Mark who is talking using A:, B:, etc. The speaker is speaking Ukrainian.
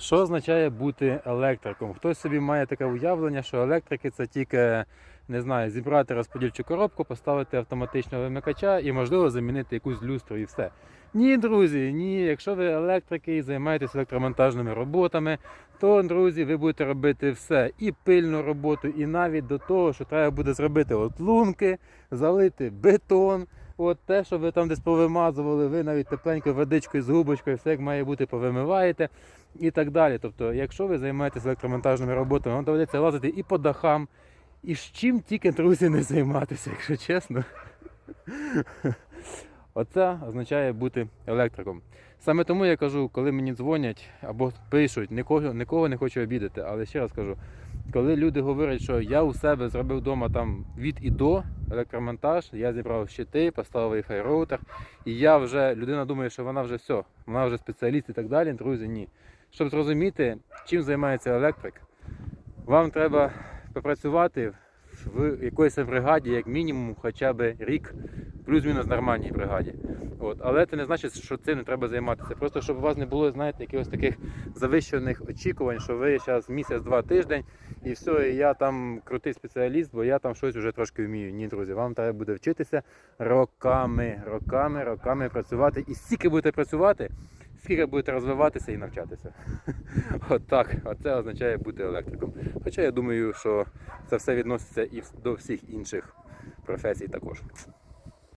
A: Що означає бути електриком? Хтось собі має таке уявлення, що електрики це тільки не знаю, зібрати розподільчу коробку, поставити автоматичного вимикача і, можливо, замінити якусь люстру і все. Ні, друзі, ні. Якщо ви електрики і займаєтесь електромонтажними роботами, то, друзі, ви будете робити все. І пильну роботу, і навіть до того, що треба буде зробити от лунки, залити бетон. От те, що ви там десь повимазували, ви навіть тепленькою водичкою з губочкою, все як має бути, повимиваєте і так далі. Тобто, якщо ви займаєтесь електромонтажними роботами, вам доведеться лазити і по дахам, і з чим тільки, друзі, не займатися, якщо чесно. Оце означає бути електриком. Саме тому я кажу, коли мені дзвонять або пишуть, нікого, нікого не хочу обідати, але ще раз кажу, коли люди говорять, що я у себе зробив вдома там від і до електромонтаж, я зібрав щити, поставив Wi-Fi роутер, і я вже людина думає, що вона вже все, вона вже спеціаліст і так далі. Друзі, ні. Щоб зрозуміти, чим займається електрик, вам треба попрацювати в якоїсь бригаді, як мінімум, хоча б рік, плюс-мінус нормальній бригаді. От. Але це не значить, що цим не треба займатися. Просто щоб у вас не було, знаєте, якихось таких завищених очікувань, що ви зараз місяць-два тиждень і все, і я там крутий спеціаліст, бо я там щось вже трошки вмію. Ні, друзі, вам треба буде вчитися роками, роками, роками працювати. І стільки будете працювати, скільки будете розвиватися і навчатися. От так, оце означає бути електриком. Хоча я думаю, що це все відноситься і до всіх інших професій також.